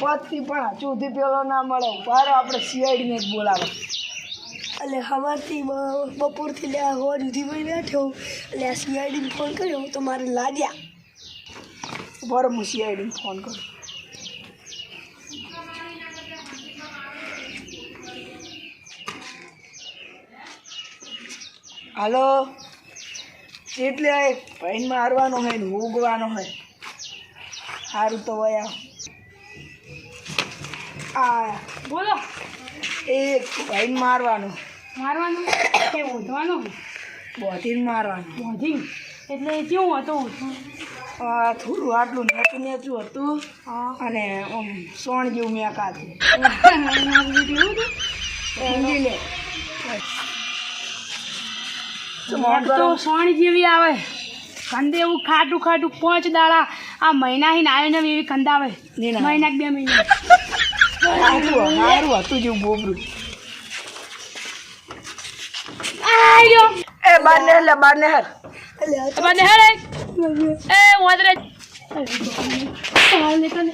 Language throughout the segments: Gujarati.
પતથી પણ હજુથી પેલો ના મળે. બાર આપણે સીઆઈડીને જ બોલાવે. એટલે સવારથી બપોરથી લે હોવા સુધી ભાઈ બેઠો. એટલે આ સીઆઈડીને ફોન કર્યો તો મારે લાગ્યા. બરો હું સીઆઈડીને ફોન કરું. હાલો? એટલે ભાઈને મારવાનો હોય ને ઉગવાનો હોય. સારું તો વયા. આ બોલો. એ ભાઈને મારવાનો. મારવાનું? કે ઓઢવાનું? બોધીને મારવાનું. બોધી એટલે કેવું હતું? થોડું આટલું નેચું નેચું હતું. અને આમ સોણ જેવું મેકા હતું તો સોણી જેવી આવે. કંદે એવું ખાટું ખાટું પાંચ દાડા આ મહિના હિન આવ્યો ને એવી કંદાવે મહિના બે મહિના. સારું સારું હતું જેવું બોબરું આયો એ બાર ને એટલે બાર ને હેર તો તમારે એ વાદરે પાલ કને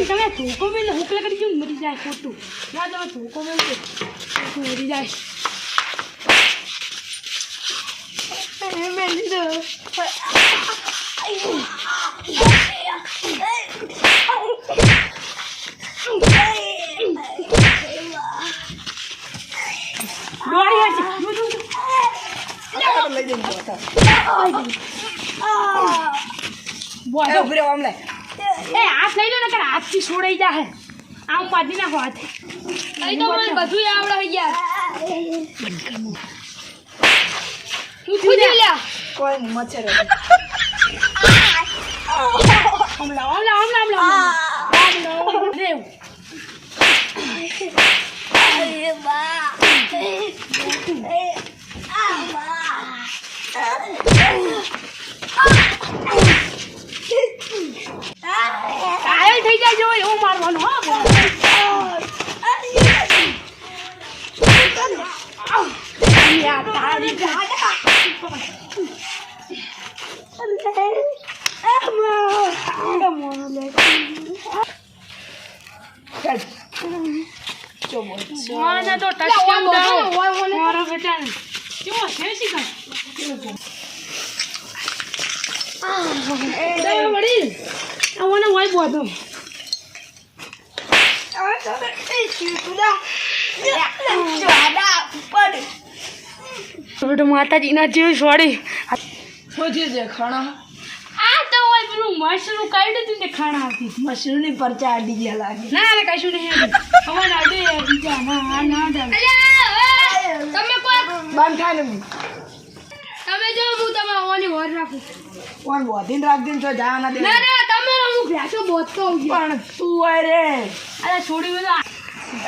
તમે ધોકો મેલે હુકલે કરી કેમ મરી જાય ખોટું ના તમે ધોકો મેલે મરી જાય મેં હશે હાથ લઈ લો ને કે જાય આમ પાડી નાખો હાથ અહીં તો મને બધું આવડે લ્યા કોઈ નહીં không lỗ lắm lỗ lỗ lỗ đều ba. Ba. તો ટચકામ દાવ મારો બેટા કેવો છે શીખા એ વડીલ આવવાનો હોય બોધો જેવી શું છે ખાણા. આ તો હોય પેલું મશરૂમ કાઢ્યું હતું ને ખાણા આવતી મશરૂમની પરચા અડી ગયા લાગે. ના રે કશું નહીં હવે ના બીજા ના આ ના તમે કોઈ બંધ થાય ને તમે જો હું તમે ઓની વોર રાખું. કોણ બોધીને રાખજે ને તો જવા ના દે. ના ના તમે હું ભેંસો બોતતો હોઉં પણ તું હોય રે. અરે છોડી બધું.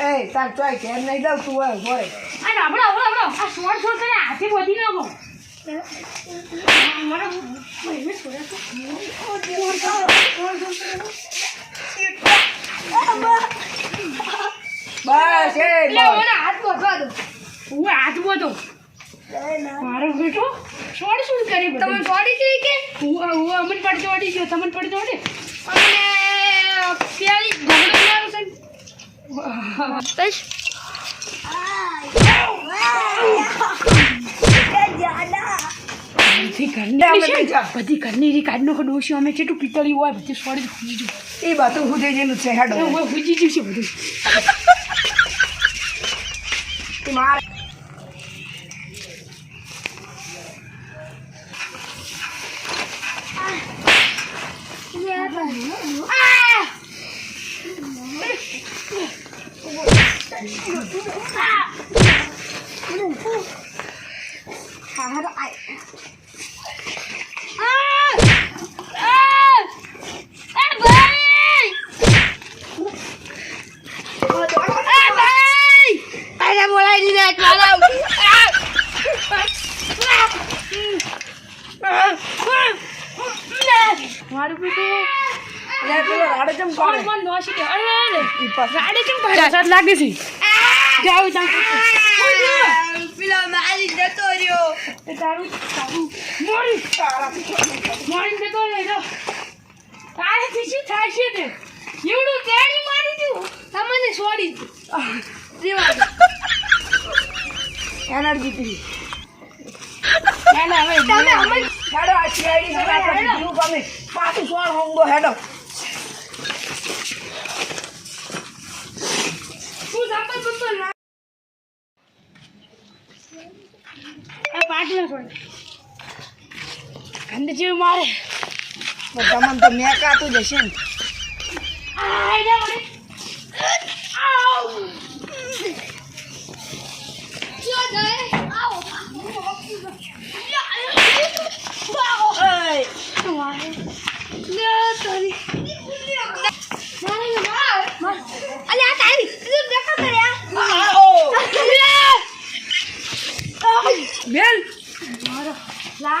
એ તાર ચોય ઘેર નહીં દઉં તું હોય હોય. અરે આપણો આપણો આ સોળ શોર્ટ કરીને હાથે બોધી નાખો. બસ એ એટલે મને હાથ બોધવા દો. હું હાથ બોધો મારો બેટો છોડ શું કરી તમે છોડી છે કે? હું હું અમન પડ છોડી ગયો તમને પડ છોડે અને મારો છે બસ. બધી ઘરની અમે છે બધી ઘરની રી કાઢનો કો ડોશી અમે કેટલું પિત્તળી હોય બધી જુ એ બધું હું જઈ જઈને છે હેડો હુજી જુ છે બધું. રાડે ચમ પાડે કે અરે અરે ઈ પાછો. રાડે કેમ પાડે સાત લાગે છે જાવ જાવ પેલા મારી જતો એ તારું તારું મોડી મોડી જતો રહે જો મારશે તે? એવડું તેડી મારી દીધું તમને છોડી દીધું એનર્જી પી એના હવે તમે અમને હેડો આ સીઆઈડી છે આપણે જીવ ગમે. પાછું સોળ હોંગો હેડો. શું સાંભળ બંબર ના આ પાટલા છોડ ગંદ જેવું મારે. તમને તો મેકાતું જશે ને. આ રે મને આવ જો જાય આવ ઓય, અલે આ તારી તું દેખા કર્યા આઓ. બેન લાકડી મેં લે શું થાય લે યસ યસ લે બોય. સીઆઈડી મારવાની આપણે કાંઈ ઉકેલમાં રમતા હતા માં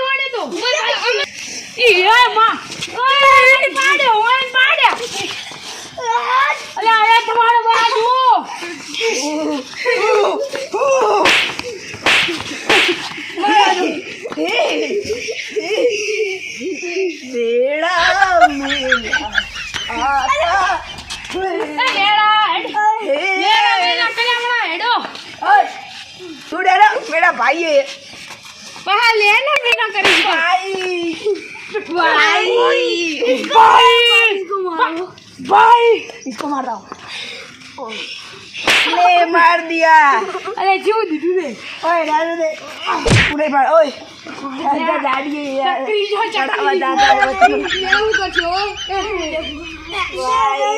ઈ હે માં ઓય પાડ્યો ઓય પાડ્યા અલે આ તમારો બાજુ. બેડા મેલા આતા હેડો. ઓય, તું ડેરા ભાઈએ. બહાર લે ને મેલા કરી છે Bye. Bye. Bye. Bye. Isko marah. Lemar dia. Ada cium di sini. Oh, ada ada. Udah ibar. Oh, ada ada dia. Sakri jauh cakap. Ada ada. Kamu tak cium. Bye.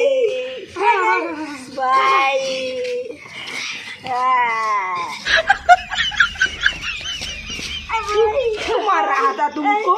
Bye. bye. Kamu marah tak tunggu.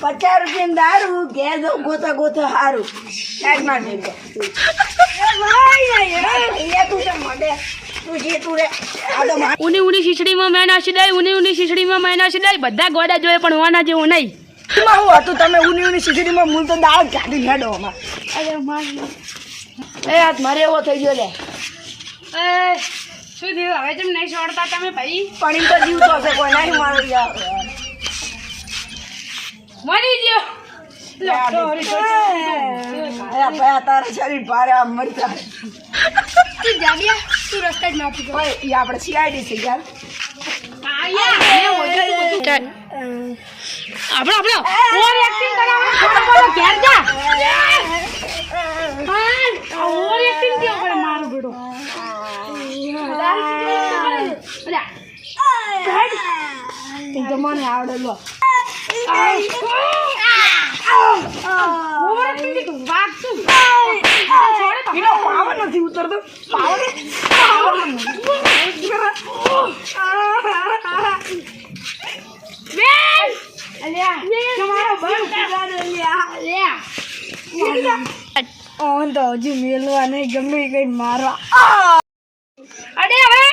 પચાસ રૂપિયા દારૂ ઘેર દઉં ગોતા ગોતા સારું લાઈટ માર દેજો ઉની ઉની શીશડીમાં મેં નાસી દઈ ઉની ઉની શીશડીમાં મેં નાસી દઈ બધા ગોડા જોઈએ પણ હોવાના જેવું નહીં. હું હતું તમે ઉની ઉની શીશડીમાં મૂળ તો દાળ કાઢી હેડો અમાર. અરે એ હાથ મારે એવો થઈ ગયો લે. એ શું થયું? હવે તમે નહીં છોડતા તમે ભાઈ? પણ તો જીવતો હશે કોઈ નહીં મારું યાર. ઓય ગયો આપણે સીઆઈડી છે યાર. આપણો આપણો ઓવર એક્ટિંગ કરાવો થોડો બોલો ઘેર જા. આ ઓવર એક્ટિંગ કેવું કરે? મારો બેટો ઈ તો ઓન તો હજુ મેલવા નહીં ગમે કઈ મારવા અડે હવે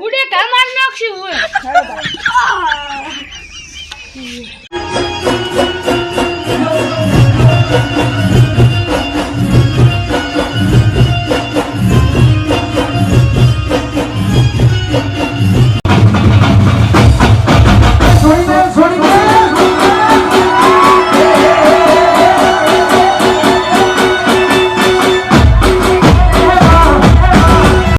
ઉડે નાખશું. Thank you.